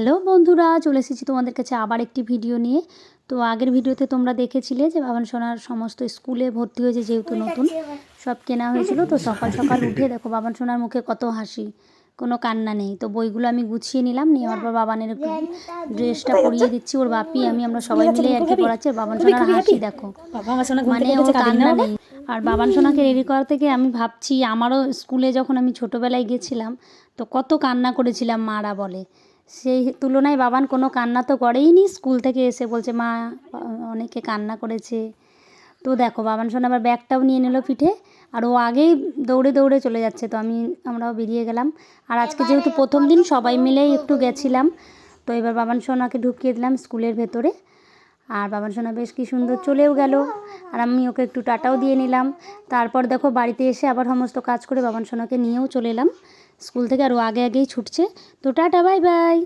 Hello বন্ধুরা চলে এসেছি তোমাদের কাছে আবার একটি ভিডিও নিয়ে। তো আগের ভিডিওতে তোমরা দেখেছিলে যে বাবান সোনার সমস্ত স্কুলে ভর্তি হয়েছে যেহেতু নতুন সব কেনা হয়েছিল। তো সকাল সকাল উঠে দেখো বাবান সোনার মুখে কত হাসি কোনো কান্না নেই। তো বইগুলো আমি গুছিয়ে নিলাম নেওয়ার পর বাবানের একটু ড্রেসটা পরিয়ে দিচ্ছি ওর বাপি আমি আমরা সবাই মিলে আর কি পড়াচ্ছি বাবান সোনার হাসি দেখো। মানে ও কান্না নেই। আর বাবান সোনাকে রেডি করা থেকে আমি ভাবছি আমারও স্কুলে যখন আমি ছোটোবেলায় গেছিলাম তো কত কান্না করেছিলাম মারা বলে। সেই তুলনায় বাবান কোনো কান্না তো করেই নি স্কুল থেকে এসে বলছে মা অনেকে কান্না করেছে। তো দেখো বাবান সোনা আবার ব্যাগটাও নিয়ে নিল পিঠে আর ও আগেই দৌড়ে দৌড়ে চলে যাচ্ছে। তো আমি আমরাও বেরিয়ে গেলাম। আর আজকে যেহেতু প্রথম দিন সবাই মিলেই একটু গেছিলাম। তো এবার বাবান সোনাকে ঢুকিয়ে দিলাম স্কুলের ভেতরে। আর বাবান সোনা বেশ কি সুন্দর চলেও গেল। আর আমি ওকে একটু টাটাও দিয়ে নিলাম। তারপর দেখো বাড়িতে এসে আবার সমস্ত কাজ করে বাবান সোনাকে নিয়েও চলে এলাম। স্কুল থেকে আরও আগে আগেই ছুটছে। তো টাটা বাই বাই।